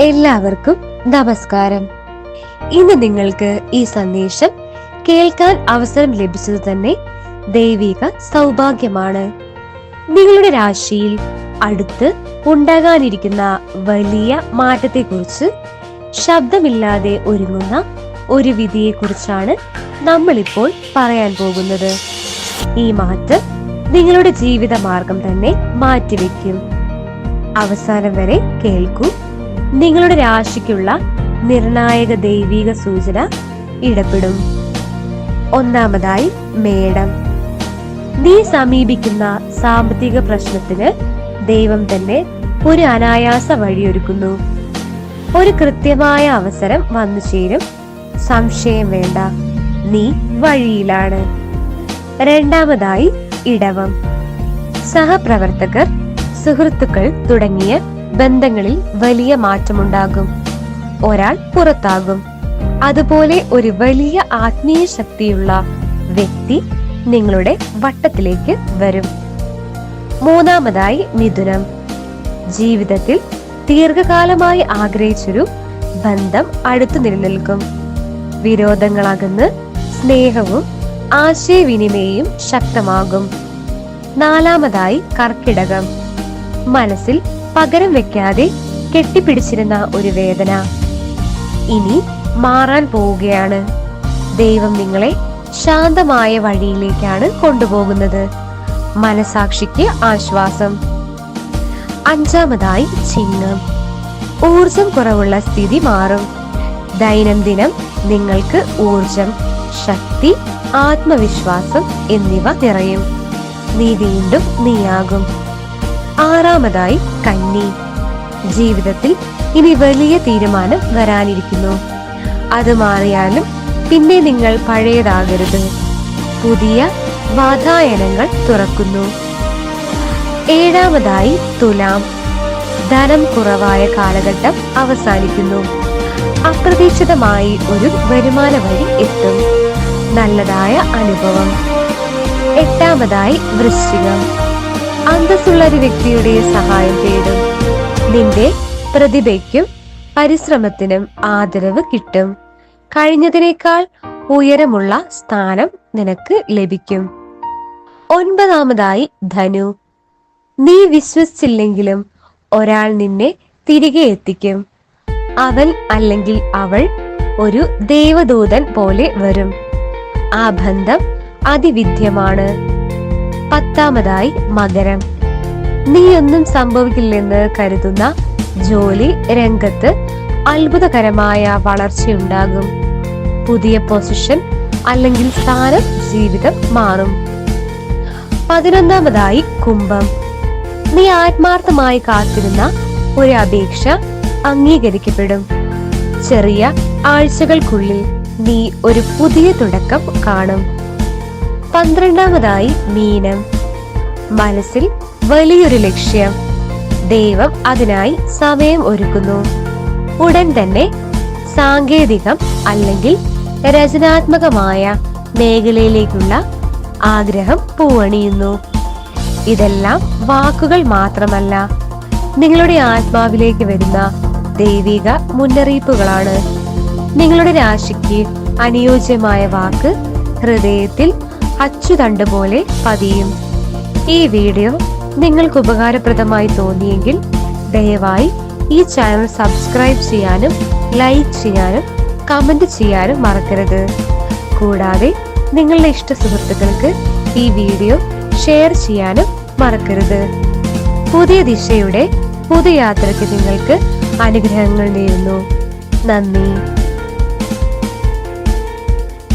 എല്ലാവർക്കും നമസ്കാരം. ഇന്ന് നിങ്ങൾക്ക് ഈ സന്ദേശം കേൾക്കാൻ അവസരം ലഭിച്ചത് തന്നെ ദൈവിക സൗഭാഗ്യമാണ്. നിങ്ങളുടെ രാശിയിൽ അടുത്ത് ഉണ്ടാകാനിരിക്കുന്ന വലിയ മാറ്റത്തെക്കുറിച്ച് ശബ്ദമില്ലാതെ ഒരുങ്ങുന്ന ഒരു വിധിയെക്കുറിച്ചാണ് നമ്മളിപ്പോൾ പറയാൻ പോകുന്നത്. ഈ മാറ്റം നിങ്ങളുടെ ജീവിത മാർഗം തന്നെ മാറ്റിവെക്കും. അവസാനം വരെ കേൾക്കൂ. നിങ്ങളുടെ രാശിക്കുള്ള നിർണായക ദൈവിക സൂചന ഇടപെടും. ഒന്നാമതായി മേടം. നീ സമീപിക്കുന്ന സാമ്പത്തിക പ്രശ്നത്തിന് ദൈവം തന്നെ ഒരു അനായാസ വഴിയൊരുക്കുന്നു. ഒരു കൃത്യമായ അവസരം വന്നു ചേരും. സംശയം വേണ്ട. നീ വഴിയിലാണ്. രണ്ടാമതായി ഇടവം. സഹപ്രവർത്തകർ സുഹൃത്തുക്കൾ തുടങ്ങിയ ബന്ധങ്ങളിൽ വലിയ മാറ്റമുണ്ടാകും. ഒരാൾ പുറത്താകും. അതുപോലെ ഒരു വലിയ ആത്മീയ ശക്തിയുള്ള വ്യക്തി നിങ്ങളുടെ വട്ടത്തിലേക്ക് വരും. മൂന്നാമതായി മിഥുനം. ജീവിതത്തിൽ ദീർഘകാലമായി ആഗ്രഹിച്ചൊരു ബന്ധം അടുത്തു നിലനിൽക്കും. വിരോധങ്ങളകന്ന് സ്നേഹവും ആശയവിനിമയവും ശക്തമാകും. നാലാമതായി കർക്കിടകം. മനസ്സിൽ പകരം വെക്കാതെ കെട്ടിപ്പിടിച്ചിരുന്ന ഒരു വേദന. ഇനി മാറാൻ പോവുകയാണ്. ദൈവം നിങ്ങളെ ശാന്തമായ വഴിയിലേക്കാണ് കൊണ്ടുപോകുന്നത്. മനസാക്ഷിക്ക് ആശ്വാസം. അഞ്ചാമതായി ചിങ്ങം. ഊർജം കുറവുള്ള സ്ഥിതി മാറും. ദൈനംദിനം നിങ്ങൾക്ക് ഊർജം ശക്തി ആത്മവിശ്വാസം എന്നിവ നിറയും. നീ വീണ്ടും നീയാകും. ആറാമതായി കന്നി. ജീവിതത്തിൽ ഇനി വലിയ തീരുമാനം വരാനിരിക്കുന്നു. അത് മാറിയാലും പിന്നെ നിങ്ങൾ പഴയതാകരുത്. പുതിയ വാതായനങ്ങൾ തുറക്കുന്നു. ഏഴാമതായി തുലാം. ധനം കുറവായ കാലഘട്ടം അവസാനിക്കുന്നു. അപ്രതീക്ഷിതമായി ഒരു വരുമാന വഴി എത്തും. നല്ലതായ അനുഭവം. എട്ടാമതായി വൃശ്ചികം. അന്തസ്സുള്ള ഒരു വ്യക്തിയുടെ സഹായം തേടും. നിന്റെ പ്രതിഭയ്ക്കും പരിശ്രമത്തിനും ആദരവ് കിട്ടും. കഴിഞ്ഞതിനേക്കാൾ ഉയരമുള്ള സ്ഥാനം നിനക്ക് ലഭിക്കും. ഒൻപതാമതായി ധനു. നീ വിശ്വസിച്ചില്ലെങ്കിലും ഒരാൾ നിന്നെ തിരികെ എത്തിക്കും. അവൻ അല്ലെങ്കിൽ അവൾ ഒരു ദേവദൂതൻ പോലെ വരും. ആ ബന്ധം അതിവിദ്യമാണ് പത്താമതായി മകരം. നീയൊന്നും സംഭവിക്കില്ലെന്ന് കരുതുന്ന ജോലി രംഗത്ത് അത്ഭുതകരമായ വളർച്ചയുണ്ടാകും. പുതിയ പൊസിഷൻ അല്ലെങ്കിൽ സ്ഥാനം ജീവിതം മാറും. പതിനൊന്നാമതായി കുംഭം. നീ ആത്മാർത്ഥമായി കാത്തിരുന്ന ഒരു അപേക്ഷ അംഗീകരിക്കപ്പെടും. ചെറിയ ആഴ്ചകൾക്കുള്ളിൽ നീ ഒരു പുതിയ തുടക്കം കാണും. പന്ത്രണ്ടാമതായി മീനം. മനസ്സിൽ വലിയൊരു ലക്ഷ്യം. ദൈവം അതിനായി സമയം ഒരുക്കുന്നു. ഉടൻ തന്നെ സാങ്കേതികം അല്ലെങ്കിൽ രചനാത്മകമായ മേഖലയിലേക്കുള്ള ആഗ്രഹം പൂവണിയുന്നു. ഇതെല്ലാം വാക്കുകൾ മാത്രമല്ല. നിങ്ങളുടെ ആത്മാവിലേക്ക് വരുന്ന ദൈവിക മുന്നറിയിപ്പുകളാണ്. നിങ്ങളുടെ രാശിക്ക് അനുയോജ്യമായ വാക്ക് ഹൃദയത്തിൽ അച്ചുതണ്ട് പോലെ പതിയും. ഈ വീഡിയോ നിങ്ങൾക്ക് ഉപകാരപ്രദമായി തോന്നിയെങ്കിൽ ദയവായി ഈ ചാനൽ സബ്സ്ക്രൈബ് ചെയ്യാനും ലൈക്ക് ചെയ്യാനും കമന്റ് ചെയ്യാനും മറക്കരുത്. കൂടാതെ നിങ്ങളുടെ ഇഷ്ട സുഹൃത്തുക്കൾക്ക് ഈ വീഡിയോ ഷെയർ ചെയ്യാനും മറക്കരുത്. പുതിയ ദിശയുടെ പുതിയ യാത്രയ്ക്ക് നിങ്ങൾക്ക് അനുഗ്രഹങ്ങൾ നേരുന്നു. നന്ദി.